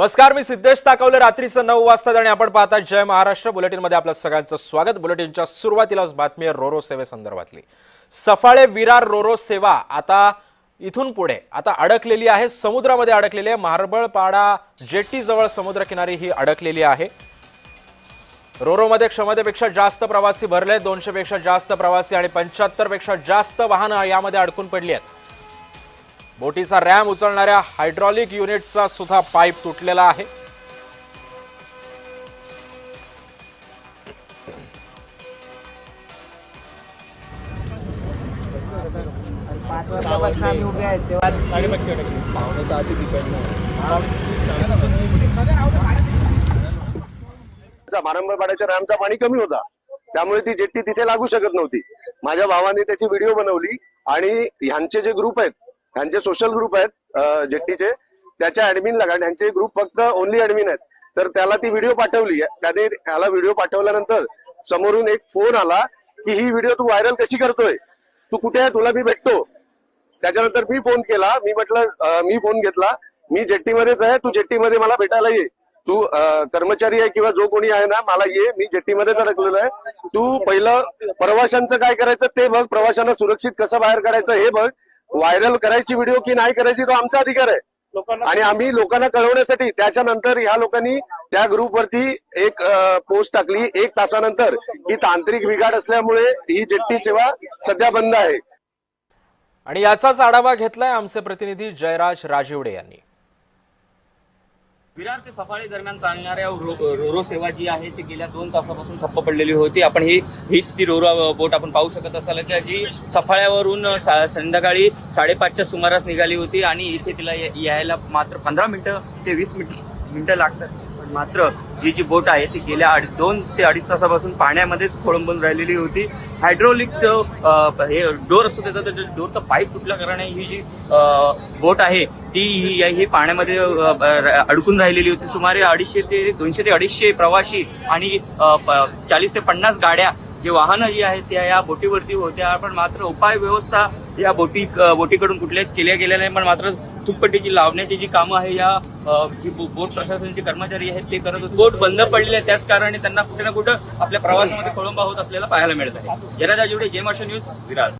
नमस्कार मी सिद्धेश ताकवले. रात्रीचं नऊ वाजता आणि आपण पाहता जय महाराष्ट्र. बुलेटिनमध्ये आपलं सगळ्यांचं स्वागत. बुलेटिनच्या सुरुवातीलाच बातमी आहे रोरो सेवेसंदर्भातली सफाळे विरार रोरो सेवा आता इथून पुढे. आता अडकलेली आहे समुद्रामध्ये अडकलेली आहे. मारबळपाडा जेटीजवळ समुद्रकिनारी ही अडकलेली आहे. रोरोमध्ये क्षमतेपेक्षा जास्त प्रवासी भरले. दोनशेपेक्षा जास्त प्रवासी आणि पंच्याहत्तरपेक्षा जास्त वाहनं यामध्ये अडकून पडली आहेत. बोटीचा रॅम उचलणाऱ्या हायड्रॉलिक युनिटचा सुद्धा पाईप तुटलेला आहे. मारंबरपाड्याच्या रॅमचा पाणी कमी होता. त्यामुळे ती जेट्टी तिथे लागू शकत नव्हती. माझ्या भावाने त्याची व्हिडिओ बनवली आणि ह्यांचे जे ग्रुप आहेत ह्यांचे सोशल ग्रुप आहेत जेट्टीचे. त्याच्या ऍडमिन कारण ह्यांचे ग्रुप फक्त ओनली ऍडमिन आहेत. तर त्याला ती व्हिडिओ पाठवली. त्याने त्याला व्हिडिओ पाठवल्यानंतर समोरून एक फोन आला की ही व्हिडिओ तू व्हायरल कशी करतोय? तू कुठे आहे? तुला मी भेटतो. त्याच्यानंतर मी फोन केला. मी म्हटलं मी फोन घेतला. मी जेट्टीमध्येच आहे. तू जेट्टीमध्ये मला भेटायला ये. तू कर्मचारी आहे किंवा जो कोणी आहे ना मला ये. मी जेट्टीमध्येच अडकलेलो आहे. तू पहिलं प्रवाशांचं काय करायचं ते बघ. प्रवाशांना सुरक्षित कसं बाहेर काढायचं हे बघ. व्हायरल करायची व्हिडिओ की नाही करायची तो आमचा अधिकार आहे. आणि आम्ही लोकांना कळवण्यासाठी त्याच्यानंतर ह्या लोकांनी त्या ग्रुपवरती एक पोस्ट टाकली. एक तासानंतर ही तांत्रिक बिघाड असल्यामुळे ही जेट्टी सेवा सध्या बंद आहे. आणि याचाच आढावा घेतलाय आमचे प्रतिनिधी जयराज राजिवडे यांनी. विरार ते सफाळी दरम्यान चालणाऱ्या रो- रोरो सेवा जी आहे ती गेल्या दोन तासापासून ठप्प पडलेली होती. आपण ही हीच ती रोरो बोट आपण पाहू शकत असाल की जी सफाळ्यावरून सा- संध्याकाळी साडेपाचच्या सुमारास निघाली होती आणि इथे तिला या- यायला मात्र पंधरा मिनिटं ते वीस मिनिट मिनिटं लागतात. पण मात्र ही जी बोट आहे ती गेल्या अडी- दोन ते अडीच तासापासून पाण्यामध्येच खोळंबून राहिलेली होती. हायड्रोलिक जो हे डोर असतो त्याचा त्याच्या डोरचा पाईप तुटल्या कारणाने ही जी बोट आहे ती ही ही पाण्यामध्ये अडकून राहिलेली होती. सुमारे अडीचशे ते दोनशे ते अडीचशे प्रवासी आणि चाळीस ते पन्नास गाड्या जे वाहनं जी आहेत त्या या बोटीवरती होत्या. पण मात्र उपाय व्यवस्था या बोटी बोटीकडून कुठल्याच केल्या गेल्या नाही. पण मात्र तुपपट्टीची लावण्याची जी कामं आहे या जी बोट प्रशासनाचे कर्मचारी आहेत ते करत होते. बोट बंद पडलेले आहे त्याच कारणाने त्यांना कुठे ना कुठं आपल्या प्रवासामध्ये खोळंबा होत असलेला पाहायला मिळत आहे. जेराजा जेवढे जेमर्शन न्यूज विरार.